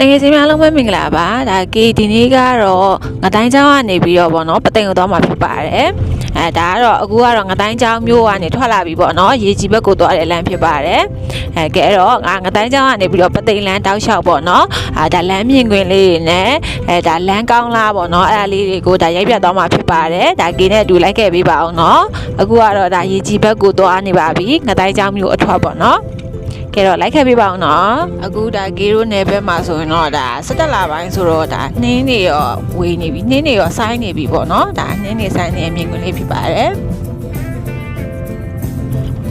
တကယ်ချင်းများအားလုံးပဲမင်္ဂလာပါဒါကေဒီနေ့ကတော့ငတိုင်းချောင်းကနေပြီးတော့ဗောနော်ပသိမ်ကိုသွားမှာဖြစ်ပါတယ်အဲဒါကတော့အခုကတော့ငတိုင်းချောင်းမြို့ကနေထွက်လာပြီဗောနော်ရေကြီးဘက်ကိုသွားတဲ့လမ်းဖြစ်ပါတယ်အဲကဲအဲ့တော့ငါငတိုင်းချောင်းကနေပြီးတော့ပသိမ်လမ်းတောက်လျှောက်ဗောနော်အာဒါလမ်းမြင်ကွင်းလေးတွေနဲ့အဲဒါလမ်းကောင်းလားဗောနော်အဲ့ဒါလေးတွေကိုဒါရိုက်ပြတ်သွားမှာဖြစ်ပါတယ်ဒါကေနဲ့အတူလိုက်ခဲ့ပေးပါအောင်နော်အခုကတော့ဒါရေကြီးဘက်ကိုသွားနေပါပြီငတိုင်းချောင်းမြို့အထွက်ဗောနော် ကဲတော့လိုက်ခဲ့ပြပါအောင်နော်အခုဒါဂေရိုနယ်ဘက်မှာဆိုရင်တော့ဒါစက်တက်လာပိုင်းဆိုတော့ဒါနှင်းနေရောဝေးနေပြီနှင်းနေရောဆိုင်းနေပြီပေါ့နော်ဒါနှင်းနေဆိုင်းနေအမြင်ကွင်းလေးဖြစ်ပါတယ်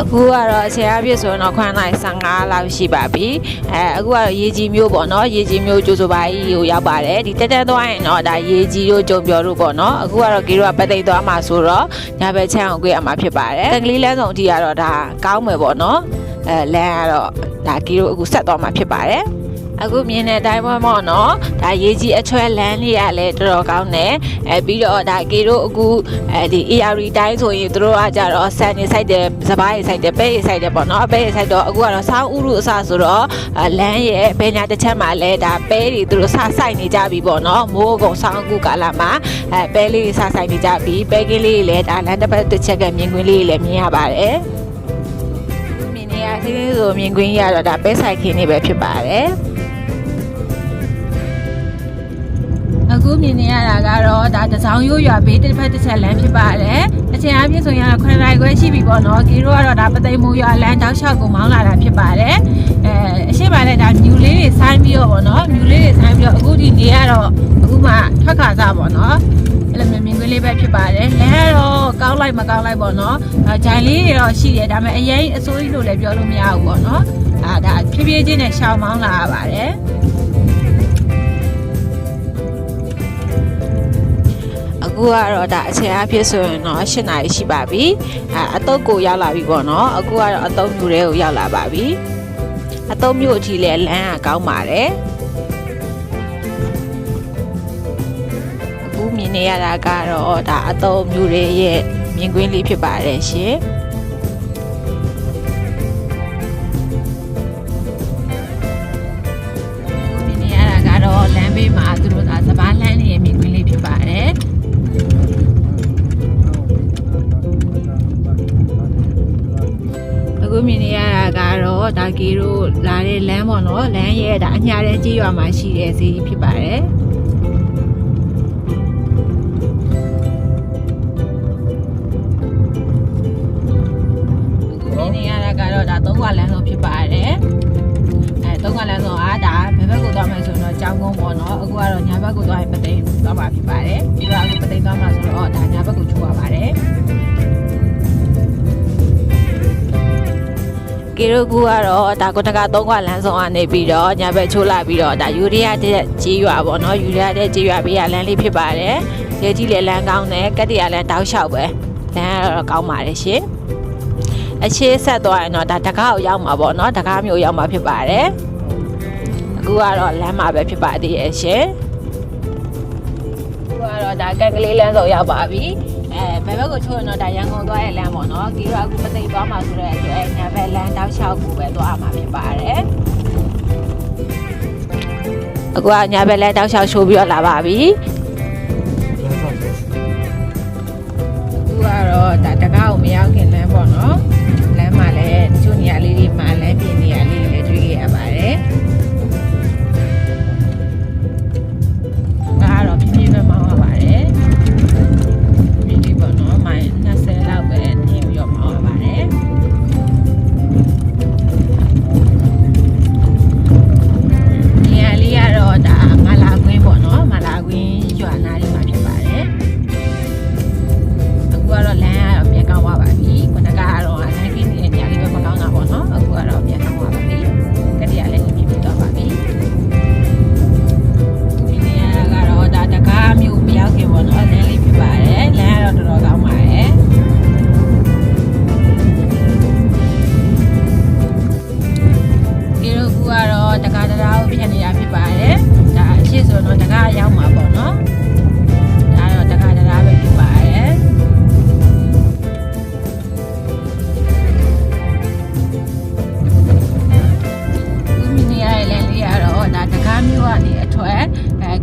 အခုကတော့အချိန်အပြည့်ဆိုရင်တော့9နိုင်15လောက်ရှိပါပြီအဲအခုကတော့ရေကြီးမျိုးပေါ့နော်ရေကြီးမျိုးကြိုးစိုးပါကြီးကိုရောက်ပါတယ်ဒီတက်တက်သွားရင်တော့ဒါရေကြီးတို့ကြုံပြောတို့ပေါ့နော်အခုကတော့ဂေရိုကပတ်သိမ်းသွားမှာဆိုတော့ညာဘက်ချမ်းအောင်ကြွေးအမှာဖြစ်ပါတယ်တန်ကလေးလမ်းဆောင်အထိကတော့ဒါကောင်းမယ်ပေါ့နော် အဲလမ်းကတော့ဒါဂေရိုအခုဆက်သွားမှာဖြစ်ပါတယ်အခုမြင်တဲ့အတိုင်းပဲပေါ့နော်ဒါရေကြီးအချွဲလမ်းလေးကလည်းတော်တော်ကောင်းတယ်အဲပြီးတော့ဒါကေတို့အခုအဲဒီ AR တိုင်းဆိုရင်တို့ကကြတော့ဆန်နေဆိုင်တယ်စပားရေဆိုင်တယ်ပဲရေဆိုင်တယ်ပေါ့နော်ပဲရေဆိုင်တော့အခုကတော့ဆောင်းဥရုအစဆိုတော့အဲလမ်းရဲ့ဘယ်ညာတစ်ချက်မှာလဲဒါပဲတွေသူတို့စဆိုင်နေကြပြီပေါ့နော်မိုးကုံဆောင်းအခုကာလမှာအဲပဲလေးတွေစဆိုင်နေကြပြီပဲကင်းလေးတွေလည်းဒါလမ်းတစ်ပတ်တစ်ချက်ကမြင်ကွင်းလေးတွေလည်းမြင်ရပါတယ် မြင်နေရသေးသေးဆိုမြင်ကွင်းရတော့ဒါပဲဆိုင်ခင်းနေပဲဖြစ်ပါတယ် အခုမြင်နေရတာကတော့ဒါတစောင်းရိုးရွာဘေးတစ်ဖက်တစ်ချက်လမ်းဖြစ်ပါတယ်။အချိန်အပြည့်ဆိုရင်တော့9နိုင်ခွဲရှိပြီပေါ့နော်။ကီတို့ကတော့ဒါပသိမ်မူရွာလမ်းတောက်လျှောက်ကိုမောင်းလာတာဖြစ်ပါတယ်။အဲအရှိမလည်းဒါမြူလေးတွေဆိုင်းပြီးတော့ပေါ့နော်။မြူလေးတွေဆိုင်းပြီးတော့အခုဒီနေရတော့အခုမှထွက်ခါစားပေါ့နော်။အဲ့လိုမျိုးမြင်ကွင်းလေးပဲဖြစ်ပါတယ်။လမ်းကတော့ကောင်းလိုက်မကောင်းလိုက်ပေါ့နော်။အဲဂျိုင်လေးတွေတော့ရှိတယ်ဒါပေမဲ့အရင်အစိုးရလို့လည်းပြောလို့မရဘူးပေါ့နော်။အာဒါဖြည်းဖြည်းချင်းနဲ့ရှောင်းမောင်းလာရပါတယ်။ အခုကတော့ဒါအချိန်အဖြစ်ဆိုရင်တော့၈နာရီရှိပါပြီအဲအတုပ်ကိုရောက်လာပြီပေါ့နော်အခုကတော့အတုပ်မျိုးတွေကိုရောက်လာပါပြီအတုပ်မျိုးအထိလဲလမ်းကကောင်းပါတယ်အခုမြင်နေရတာကတော့ဒါအတုပ်မျိုးတွေရဲ့မြင်ကွင်းလေးဖြစ်ပါတယ်ရှင် ကတော့ဒါကီတို့လာတဲ့လမ်းပေါ့နော်လမ်းရဲ့ဒါအညာတဲ့ကြေးရွာမှာရှိတဲ့ဈေးဖြစ်ပါတယ်အခုမြင်နေရတာကတော့ဒါသုံးခွာလမ်းဆုံးဖြစ်ပါတယ်အဲသုံးခွာလမ်းဆုံးအားဒါဘယ်ဘက်ကိုသွားမယ်ဆိုတော့ကြောင်းကုန်းပေါ့နော်အခုကတော့ညာဘက်ကိုသွားရင်ပသိမ်သွားမှာဖြစ်ပါတယ်ပြီးတော့အခုပသိမ်သွားမှာဆိုတော့ဒါညာဘက်ကိုချိုးရပါတယ် ကေရိုကူကတော့ဒါကုတကသုံးခွလမ်းဆောင်ကနေပြီးတော့ညာဘက်ချိုးလာပြီးတော့ဒါယူရီးယားတဲ့ကြီးရွာပေါ့နော်ယူရီးယားတဲ့ကြီးရွာဘေးကလမ်းလေးဖြစ်ပါတယ်ရဲကြီးလည်းလမ်းကောင်းတယ်ကက်တရလမ်းတောက်လျှောက်ပဲလမ်းကတော့ကောင်းပါတယ်ရှင်အခြေဆက်သွားရင်တော့ဒါတကားကိုရောက်မှာပေါ့နော်တကားမျိုးရောက်မှာဖြစ်ပါတယ်အခုကတော့လမ်းမှာပဲဖြစ်ပါသေးရဲ့ရှင်အခုကတော့ဒါကက်ကလေးလမ်းဆောင်ရောက်ပါပြီ အဲဘယ်ဘက်ကိုချိုးရင်တော့ဒါရန်ကုန်သွားရဲ့လမ်းပေါ့နော်ကီရောအခုမသိသွားမှာဆိုတဲ့အတွက်ညာဘက်လမ်းတောက်လျှောက်ကိုပဲသွားမှာဖြစ်ပါတယ်အခုကညာဘက်လမ်းတောက်လျှောက်ချိုးပြီးတော့လာပါပြီအခုကတော့ဒါတကားကိုမရောက်ခင်လမ်း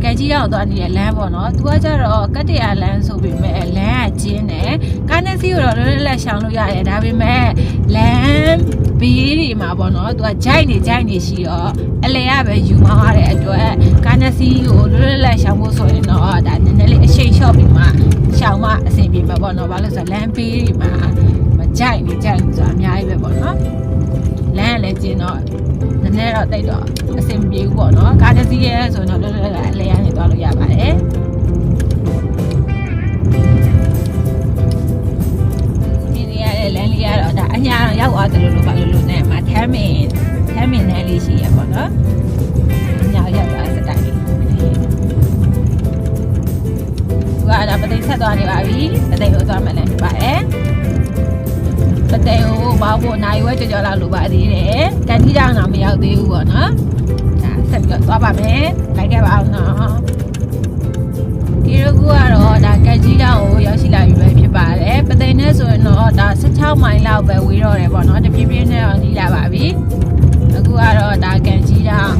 အဲကဲကြီးရောက်သွားနေတဲ့လမ်းပေါ့နော်သူကကြတော့ကတ္တရာလမ်းဆိုပေမဲ့လမ်းကကျင်းတယ်ကားနဲ့စီးတော့လွယ်လွယ်လက်ရှောင်လို့ရတယ်ဒါပေမဲ့လမ်းဘေးတွေမှာပေါ့နော်သူကဂျိုက်နေဂျိုက်နေရှိတော့အလဲရပဲယူမောင်းရတဲ့အတွက်ကားနဲ့စီးကိုလွယ်လွယ်လက်ရှောင်ဖို့ဆိုရင်တော့ဒါနည်းနည်းလေးအရှိန်လျှော့ပြီးမှရှောင်မှအဆင်ပြေမှာပေါ့နော်ဘာလို့လဲဆိုတော့လမ်းဘေးတွေမှာမဂျိုက်နေဂျိုက်နေဆိုတာအများကြီးပဲပေါ့နော် လမ်းကလည်းကျင်းတော့နည်းနည်းတော့တိတ်တော့အဆင်မပြေဘူးပေါ့နော်ကားတစ်စီးရဲဆိုရင်တော့လွယ်လွယ်ကအလဲရနေသွားလို့ရပါတယ်ဒီနေရာရဲ့လမ်းလေးကတော့ဒါအညာတော့ရောက်သွားတယ်လို့လို့ပါလို့လို့နဲ့မှာထမ်းမင်ထမ်းမင်လမ်းလေးရှိရပေါ့နော်အညာရောက်သွားတဲ့တိုင်လေးသူကဒါပသိဆက်သွားနေပါပြီပသိကိုသွားမှလည်းဖြစ်ပါတယ် ပသိကိုဘောက်ဖို့နိုင်ဝဲကြော်ကြော်လောက်လိုပါသေးတယ်တန်တီတောင်တော့မရောက်သေးဘူးပေါ့နော်ဒါဆက်ပြီးတော့သွားပါမယ်လိုက်ခဲ့ပါအောင်နော်ဒီလိုကူကတော့ဒါကက်ကြီးတောင်ကိုရောက်ရှိလာပြီပဲဖြစ်ပါတယ်ပသိနဲ့ဆိုရင်တော့ဒါ16မိုင်လောက်ပဲဝေးတော့တယ်ပေါ့နော်တဖြည်းဖြည်းနဲ့တော့နီးလာပါပြီအခုကတော့ဒါကက်ကြီးတောင်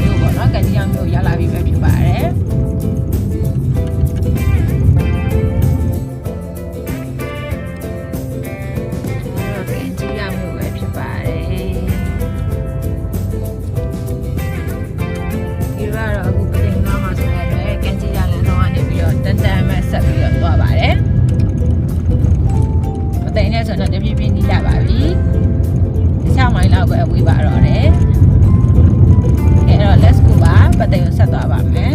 မြို့ပေါ့နော်ကက်ကြီးတောင်မြို့ရောက်လာပြီပဲဖြစ်ပါတယ် နဲ့ဆိုတော့တပြည့်ပြည့်နီးလာပါပြီ6မိုင်လောက်ပဲဝေးပါတော့တယ်အဲ့တော့ let's go ပါပတင်ကိုဆက်သွားပါမယ်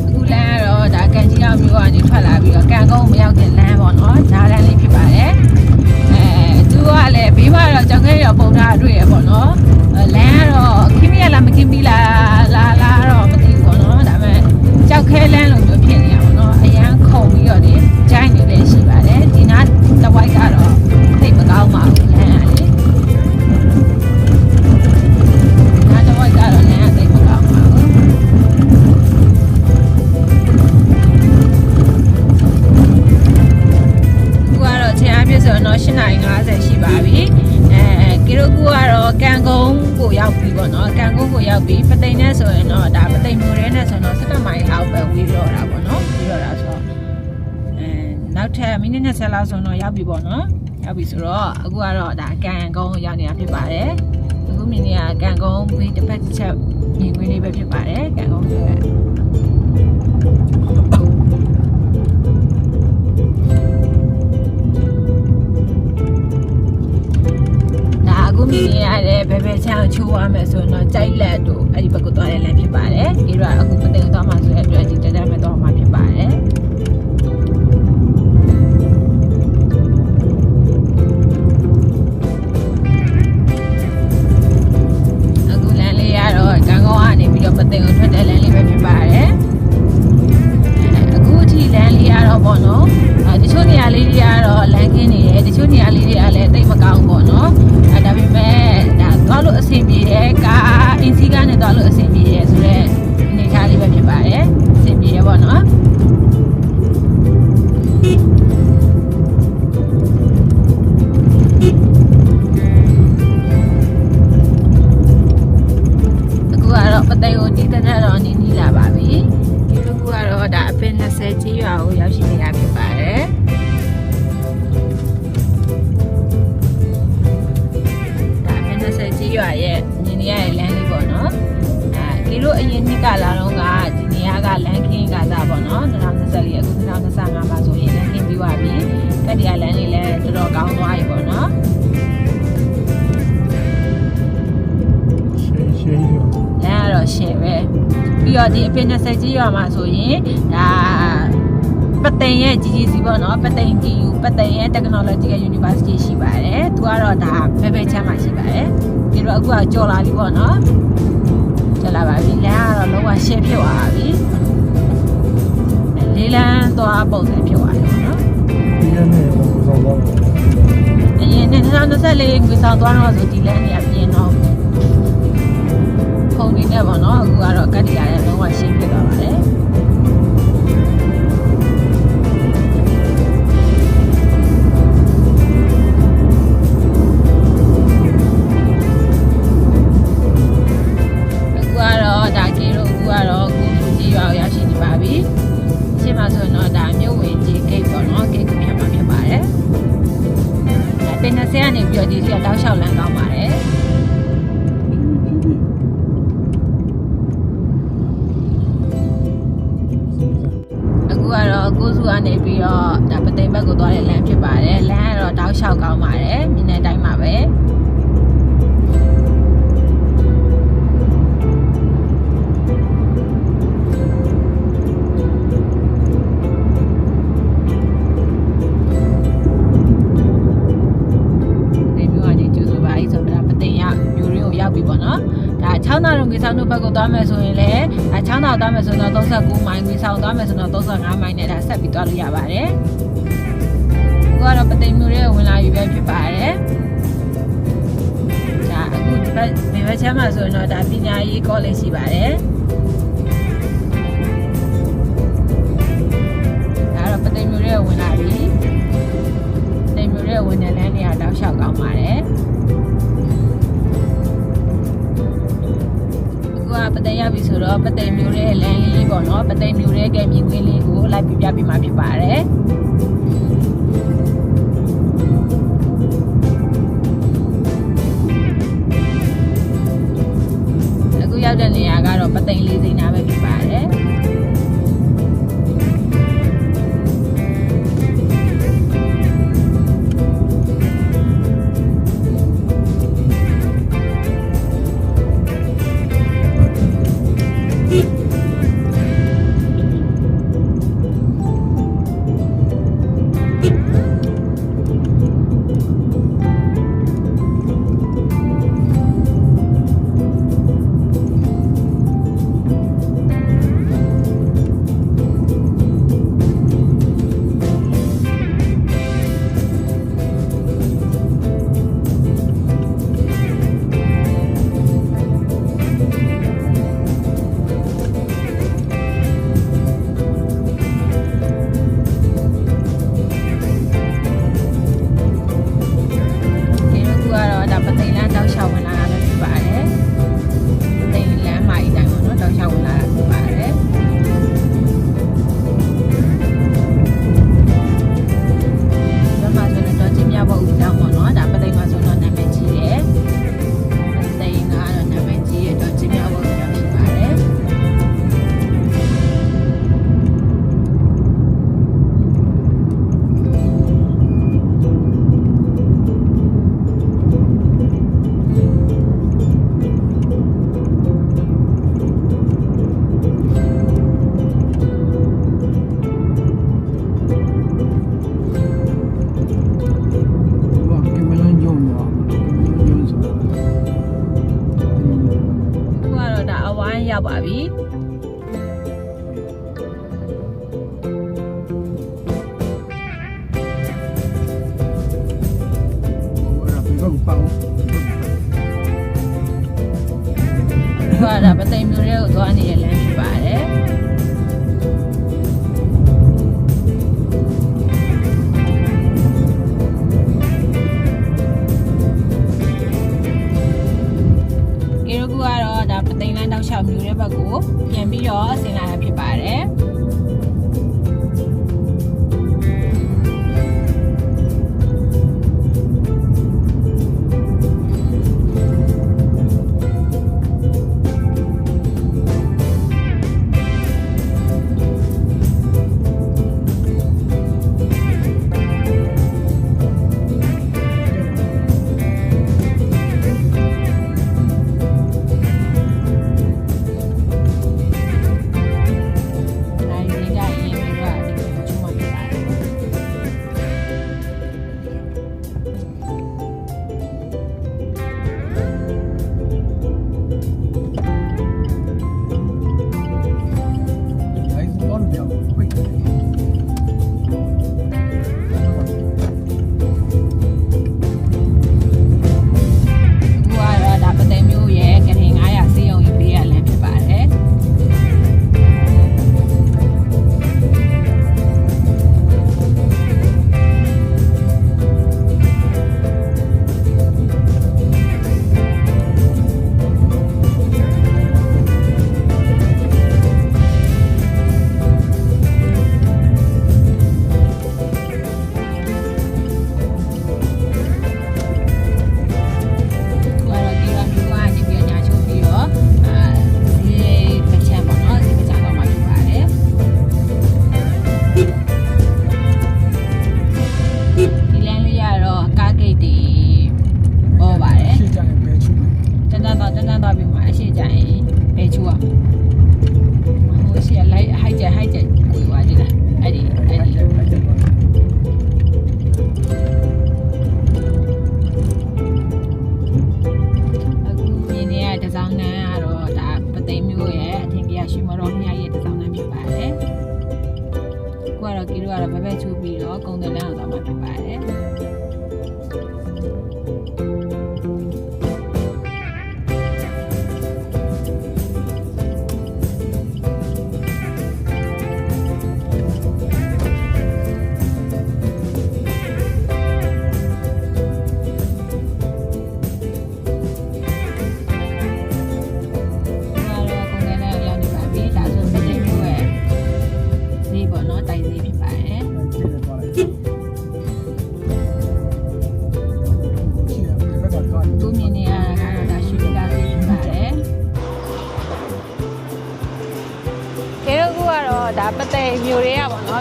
အခုလမ်းကတော့ဒါကန်ကြီးအောင်မျိုးကနေထွက်လာပြီးတော့ကန်ကုန်းမရောက်တဲ့လမ်းပေါ့နော်ဂျားလမ်းလေးဖြစ်ပါတယ်အဲသူကလည်းဘေးမှာတော့ကြောင်ခဲရောပုံထားတွေ့ရပေါ့နော်အဲလမ်းကတော့ခင်းမရလားမခင်းပြီးလားလာလာတော့မသိဘူးပေါ့နော်ဒါပေမဲ့ကြောက်ခဲလမ်းလိုမျိုးဖြစ်နေရပါတော့နော်အရန်ခုံပြီးတော့ဒီဂျိုင်းနေလည်းရှိ ရောက်ပြီဆိုတော့အခုကတော့ဒါကန်ကုန်းရောက်နေတာဖြစ်ပါတယ်အခုမြင်နေရကန်ကုန်းဘေးတစ်ဖက်တစ်ချက်မြင်ကွင်းလေးပဲဖြစ်ပါတယ်ကန်ကုန်းရဲ့ဒါအခုမြင်နေရတဲ့ဘယ်ဘယ်ချမ်းချိုးရမယ်ဆိုရင်တော့ကြိုက်လက်တို့အဲ့ဒီဘက်ကသွားတဲ့လမ်းဖြစ်ပါတယ်။ဒီတော့အခုမသိသွားမှဆိုတဲ့အတွက်ဒီတက်တက်မဲ့သွားမှဖြစ် ပြီးတော့ဒီအပင်20ကြီးရွာမှာဆိုရင်ဒါပသိမ်ရဲ့ GGC ပေါ့နော်ပသိမ် TU ပသိမ်ရဲ့ Technological University ရှိပါတယ်သူကတော့ဒါဘယ်ဘယ်ချမ်းမှာရှိပါတယ်ဒီတော့အခုကကြော်လာပြီပေါ့နော်ကြော်လာပါပြီလမ်းကတော့လုံးဝရှယ်ဖြစ်သွားပါပြီလေးလမ်းသွားပုံစံဖြစ်သွားတယ်ပေါ့နော်ဒီရနေဟိုဆောင်တော့အရင်နဲ့2024ကိုဆောင်သွားတော့ဆိုဒီလမ်းကြီးအ ပြင်တော့ပုံနေနဲ့ပေါ့နော်အခုကတော့ကတ်တီရတယ်လုံးဝရှင်းဖြစ်သွားပါတယ် င်းသားရုံကြီးဆောင်တို့ဘက်ကိုသွားမယ်ဆိုရင်လည်းဒါချောင်းသားသွားမယ်ဆိုတော့39မိုင်ကြီးဆောင်သွားမယ်ဆိုတော့35မိုင်နဲ့ဒါဆက်ပြီးသွားလို့ရပါတယ်အခုကတော့ပသိမ်မျိုးရဲ့ဝင်လာပြီပဲဖြစ်ပါတယ်ဒါအခုဒီဘက်ဒီဘက်ချမ်းမှာဆိုရင်တော့ဒါပညာရေး college ရှိပါတယ်ဒါကတော့ပသိမ်မျိုးရဲ့ဝင်လာပြီပသိမ်မျိုးရဲ့ဝင်တဲ့လမ်းတွေကတောက်လျှောက်ကောင်းပါတယ် ရပြီဆိုတော့ပသိမ်မျိုးရဲ့လမ်းလေးပေါ့နော်ပသိမ်မျိုးရဲ့ကဲမြင်ကွင်းလေးကိုလိုက်ပြပြပေးမှာဖြစ်ပါတယ်အခုရောက်တဲ့နေရာကတော့ပသိမ်လေးစိမ်းနာပဲဖြစ်ပါ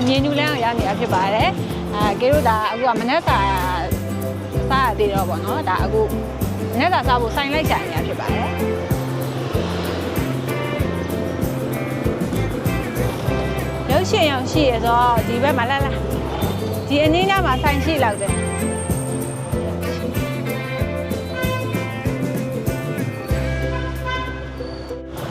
တွေကပေါ့နော်မြင်းညူလန်းကိုရောက်နေတာဖြစ်ပါတယ်အဲကဲတို့ဒါအခုကမနေ့စာစားရသေးတော့ပေါ့နော်ဒါအခုမနေ့စာစားဖို့စိုင်လိုက်ရှာနေတာဖြစ်ပါတယ်ရုပ်ရှင်ရောက်ရှိရဆိုတော့ဒီဘက်မှာလာလာဒီအနည်းနားမှာဆိုင်ရှိလောက်တယ်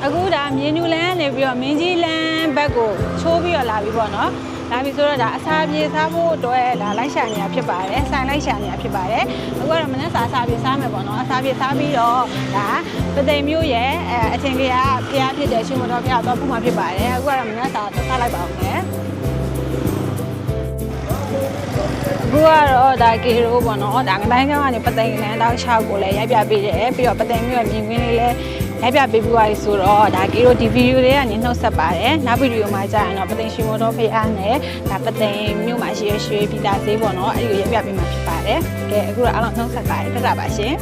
အခုဒါမြင်းနူလန်းနေပြီးတော့မင်းကြီးလန်းဘက်ကိုချိုးပြီးတော့လာပြီပေါ့နော် လာပြီဆိုတော့ဒါအစာပြေစားဖို့အတွက်ဒါလိုက်ရှာနေတာဖြစ်ပါတယ်ဆိုင်လိုက်ရှာနေတာဖြစ်ပါတယ်အခုကတော့မနေ့စာအစာပြေစားမယ်ပေါ့နော်အစာပြေစားပြီးတော့ဒါပသိမ်မျိုးရဲ့အဲအချိန်လေးကဖျားဖြစ်တဲ့ရှင်မတော်ဖျားတော့ပုံမှန်ဖြစ်ပါတယ်အခုကတော့မနေ့စာသက်စားလိုက်ပါအောင်မယ်အခုကတော့ဒါကေရိုးပေါ့နော်ဒါငတိုင်းကျောင်းကနေပသိမ်လန်းတောက်6ကိုလည်းရိုက်ပြပေးတယ်ပြီးတော့ပသိမ်မြို့ရဲ့မြင်ကွင်းလေးလည်း ရိုက်ပြပေးပြီးသွားပြီဆိုတော့ဒါကေရိုဒီဗီဒီယိုလေးကနေနှုတ်ဆက်ပါတယ်နောက်ဗီဒီယိုမှာကြာရင်တော့ပသိမ်ရှင်မောတော်ဖေအားနဲ့ဒါပသိမ်မြို့မှာရှိရရွှေပြည်သားဈေးပေါ့နော်အဲ့ဒီကိုရိုက်ပြပေးမှာဖြစ်ပါတယ်ကဲအခုတော့အားလုံးနှုတ်ဆက်ပါတယ်တက်တာပါရှင်